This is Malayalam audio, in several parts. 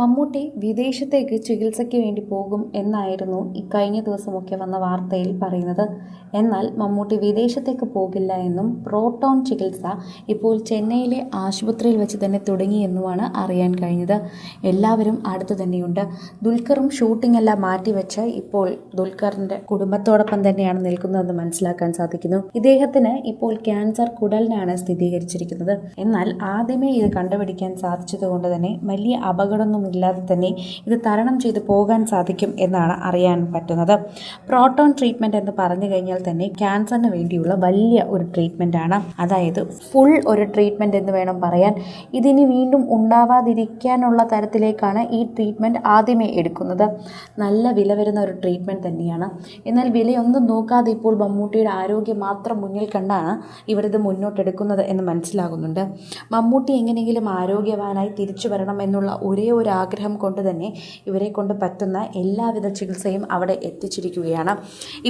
മമ്മൂട്ടി വിദേശത്തേക്ക് ചികിത്സയ്ക്ക് വേണ്ടി പോകും എന്നായിരുന്നു ഇക്കഴിഞ്ഞ ദിവസമൊക്കെ വന്ന വാർത്തയിൽ പറയുന്നത്. എന്നാൽ മമ്മൂട്ടി വിദേശത്തേക്ക് പോകില്ല എന്നും പ്രോട്ടോൺ ചികിത്സ ഇപ്പോൾ ചെന്നൈയിലെ ആശുപത്രിയിൽ വെച്ച് തന്നെ തുടങ്ങിയെന്നുമാണ് അറിയാൻ കഴിഞ്ഞത്. എല്ലാവരും അടുത്തു തന്നെയുണ്ട്. ദുൽഖറും ഷൂട്ടിംഗ് എല്ലാം മാറ്റിവെച്ച് ഇപ്പോൾ ദുൽഖറിന്റെ കുടുംബത്തോടൊപ്പം തന്നെയാണ് നിൽക്കുന്നതെന്ന് മനസ്സിലാക്കാൻ സാധിക്കുന്നു. ഇദ്ദേഹത്തിന് ഇപ്പോൾ ക്യാൻസർ കുടലിനാണ് സ്ഥിരീകരിച്ചിരിക്കുന്നത്. എന്നാൽ ആദ്യമേ ഇത് കണ്ടുപിടിക്കാൻ സാധിച്ചതുകൊണ്ട് തന്നെ വലിയ അപകടമൊന്നുമില്ലാതെ തന്നെ ഇത് തരണം ചെയ്ത് പോകാൻ സാധിക്കും എന്നാണ് അറിയാൻ പറ്റുന്നത്. പ്രോട്ടോൺ ട്രീറ്റ്മെന്റ് എന്ന് പറഞ്ഞു കഴിഞ്ഞാൽ തന്നെ ക്യാൻസറിന് വേണ്ടിയുള്ള വലിയ ഒരു ആണ്. അതായത് ഫുൾ ഒരു ട്രീറ്റ്മെന്റ് എന്ന് വേണം പറയാൻ. ഇതിനി വീണ്ടും ഉണ്ടാവാതിരിക്കാനുള്ള തരത്തിലേക്കാണ് ഈ ട്രീറ്റ്മെന്റ് ആദ്യമേ എടുക്കുന്നത്. നല്ല വില വരുന്ന ഒരു ട്രീറ്റ്മെന്റ് തന്നെയാണ്. എന്നാൽ വിലയൊന്നും നോക്കാതെ ഇപ്പോൾ മമ്മൂട്ടിയുടെ ആരോഗ്യം മാത്രം മുന്നിൽ കണ്ടാണ് ഇവരിത് മുന്നോട്ടെടുക്കുന്നത് എന്ന് മനസ്സിലാകുന്നുണ്ട്. മമ്മൂട്ടി എങ്ങനെയെങ്കിലും ആരോഗ്യവാനായി തിരിച്ചു വരണം എന്നുള്ള ഒരേ ഒരു ആഗ്രഹം കൊണ്ട് തന്നെ ഇവരെ കൊണ്ട് പറ്റുന്ന എല്ലാവിധ ചികിത്സയും അവിടെ എത്തിച്ചിരിക്കുകയാണ്.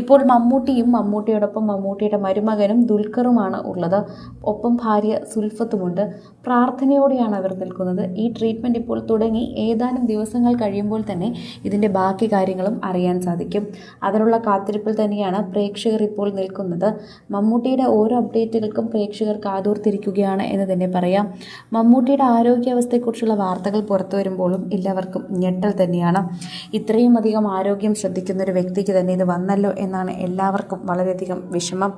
ഇപ്പോൾ മമ്മൂട്ടിയും മമ്മൂട്ടിയോടൊപ്പം മമ്മൂട്ടിയുടെ മരുമകനും ദുൽഖറുമാണ് ഉള്ളത്. ഒപ്പം ഭാര്യ സുൽഫത്തുമുണ്ട്. പ്രാർത്ഥനയോടെയാണ് അവർ നിൽക്കുന്നത്. ഈ ട്രീറ്റ്മെന്റ് ഇപ്പോൾ തുടങ്ങി. ഏതാനും ദിവസങ്ങൾ കഴിയുമ്പോൾ തന്നെ ഇതിന്റെ ബാക്കി കാര്യങ്ങളും അറിയാൻ സാധിക്കും. അതിനുള്ള കാത്തിരിപ്പിൽ തന്നെയാണ് പ്രേക്ഷകർ ഇപ്പോൾ നിൽക്കുന്നത്. മമ്മൂട്ടിയുടെ ഓരോ അപ്ഡേറ്റുകൾക്കും പ്രേക്ഷകർ കാതോർത്തിരിക്കുകയാണ് എന്ന് തന്നെ പറയാം. മമ്മൂട്ടിയുടെ ആരോഗ്യാവസ്ഥയെക്കുറിച്ചുള്ള വാർത്തകൾ പുറത്തു വരുമ്പോഴും എല്ലാവർക്കും ഞെട്ടൽ തന്നെയാണ്. ഇത്രയും അധികം ആരോഗ്യം ശ്രദ്ധിക്കുന്ന ഒരു വ്യക്തിക്ക് തന്നെ ഇത് വന്നല്ലോ എന്നാണ് എല്ലാവർക്കും വളരെയധികം വിഷമം.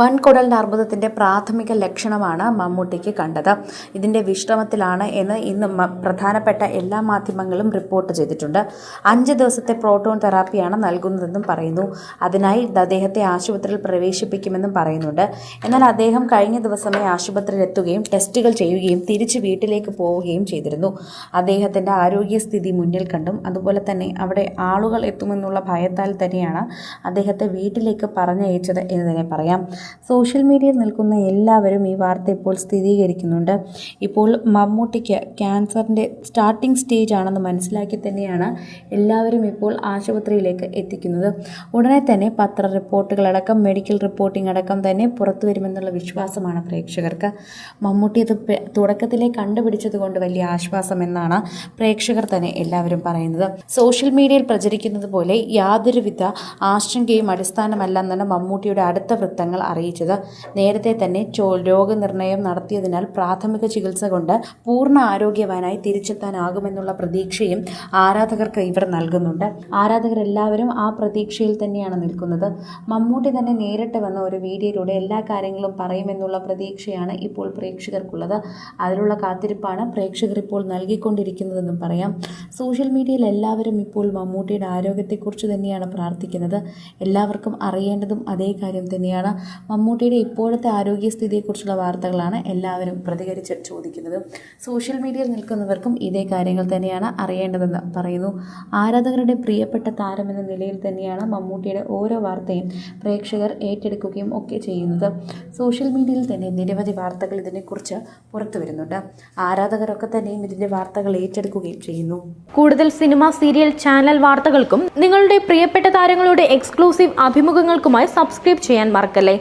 വൻകുടലിന്റെ അർബുദത്തിന്റെ പ്രാഥമിക ലക്ഷണമാണ് മമ്മൂട്ടിക്ക് കണ്ടത്. ഇതിന്റെ വിശ്രമത്തിലാണ് എന്ന് ഇന്ന് പ്രധാനപ്പെട്ട എല്ലാ മാധ്യമങ്ങളും റിപ്പോർട്ട് ചെയ്തിട്ടുണ്ട്. അഞ്ച് ദിവസത്തെ പ്രോട്ടോൺ തെറാപ്പിയാണ് നൽകുന്നതെന്നും പറയുന്നു. അതിനായി അദ്ദേഹത്തെ ആശുപത്രിയിൽ പ്രവേശിപ്പിക്കുമെന്നും പറയുന്നുണ്ട്. എന്നാൽ അദ്ദേഹം കഴിഞ്ഞ ദിവസമേ ആശുപത്രിയിൽ എത്തുകയും ടെസ്റ്റുകൾ ചെയ്യുകയും തിരിച്ച് വീട്ടിലേക്ക് പോവുകയും ചെയ്തിരുന്നു. അദ്ദേഹത്തിന്റെ ആരോഗ്യസ്ഥിതി മുന്നിൽ കണ്ടും അതുപോലെ തന്നെ അവിടെ ആളുകൾ എത്തുമെന്നുള്ള ഭയത്താൽ തന്നെയാണ് അദ്ദേഹത്തെ വീട്ടിലേക്ക് പറഞ്ഞയച്ചത് എന്ന് തന്നെ പറയാം. സോഷ്യൽ മീഡിയയിൽ നിൽക്കുന്ന എല്ലാവരും ഈ വാർത്ത ഇപ്പോൾ സ്ഥിരീകരിക്കുന്നുണ്ട്. ഇപ്പോൾ മമ്മൂട്ടിക്ക് ക്യാൻസറിന്റെ സ്റ്റാർട്ടിംഗ് സ്റ്റേജ് ആണെന്ന് മനസ്സിലാക്കി തന്നെയാണ് എല്ലാവരും ഇപ്പോൾ ആശുപത്രിയിലേക്ക് എത്തിക്കുന്നത്. ഉടനെ തന്നെ പത്ര റിപ്പോർട്ടുകളടക്കം മെഡിക്കൽ റിപ്പോർട്ടിംഗ് അടക്കം തന്നെ പുറത്തു വരുമെന്നുള്ള വിശ്വാസമാണ് പ്രേക്ഷകർക്ക്. മമ്മൂട്ടി അത് തുടക്കത്തിലേ കണ്ടുപിടിച്ചത് കൊണ്ട് വലിയ ആശ്വാസം എന്നാണ് പ്രേക്ഷകർ തന്നെ എല്ലാവരും പറയുന്നത്. സോഷ്യൽ മീഡിയയിൽ പ്രചരിക്കുന്നത് പോലെ യാതൊരുവിധ ആശങ്കയും അടിസ്ഥാനമല്ലെന്നാണ് മമ്മൂട്ടിയുടെ അടുത്ത വൃത്തങ്ങൾ അറിയിച്ചത്. നേരത്തെ തന്നെ രോഗനിർണയം നടത്തിയതിനാൽ പ്രാഥമിക ചികിത്സ കൊണ്ട് പൂർണ ആരോഗ്യവാനായി തിരിച്ചെത്താനാകുമെന്നുള്ള പ്രതീക്ഷയും ആരാധകർക്ക് ഇവർ നൽകുന്നുണ്ട്. ആരാധകരെല്ലാവരും ആ പ്രതീക്ഷയിൽ തന്നെയാണ് നിൽക്കുന്നത്. മമ്മൂട്ടി തന്നെ നേരിട്ട് വന്ന ഒരു വീഡിയോയിലൂടെ എല്ലാ കാര്യങ്ങളും പറയുമെന്നുള്ള പ്രതീക്ഷയാണ് ഇപ്പോൾ പ്രേക്ഷകർക്കുള്ളത്. അതിലുള്ള കാത്തിരിപ്പാണ് പ്രേക്ഷകർ ഇപ്പോൾ നൽകിക്കൊണ്ടിരിക്കുന്നതെന്നും പറയാം. സോഷ്യൽ മീഡിയയിൽ എല്ലാവരും ഇപ്പോൾ മമ്മൂട്ടിയുടെ ആരോഗ്യത്തെക്കുറിച്ച് തന്നെയാണ് പ്രാർത്ഥിക്കുന്നത്. എല്ലാവർക്കും അറിയേണ്ടതും അതേ കാര്യം തന്നെയാണ്. മമ്മൂട്ടിയുടെ ഇപ്പോഴത്തെ ആരോഗ്യസ്ഥിതിയെക്കുറിച്ചുള്ള വാർത്തകളാണ് എല്ലാവരും പ്രതികരിച്ച് ചോദിക്കുന്നത്. സോഷ്യൽ മീഡിയയിൽ നിൽക്കുന്നവർക്കും ഇതേ കാര്യങ്ങൾ തന്നെയാണ് അറിയേണ്ടതെന്ന് പറയുന്നു. ആരാധകരുടെ പ്രിയപ്പെട്ട താരമെന്ന നിലയിൽ തന്നെയാണ് മമ്മൂട്ടിയുടെ ഓരോ വാർത്തയും പ്രേക്ഷകർ ഏറ്റെടുക്കുകയും ഒക്കെ ചെയ്യുന്നത്. സോഷ്യൽ മീഡിയയിൽ തന്നെ നിരവധി വാർത്തകൾ ഇതിനെക്കുറിച്ച് പുറത്തു വരുന്നുണ്ട്. ആരാധകരൊക്കെ തന്നെയും ഇതിന്റെ വാർത്തകൾ ഏറ്റെടുക്കുകയും ചെയ്യുന്നു. കൂടുതൽ സിനിമ സീരിയൽ ചാനൽ വാർത്തകൾക്കും നിങ്ങളുടെ പ്രിയപ്പെട്ട താരങ്ങളുടെ എക്സ്ക്ലൂസീവ് അഭിമുഖങ്ങൾക്കുമായി സബ്സ്ക്രൈബ് ചെയ്യാൻ മറക്കല്ലേ?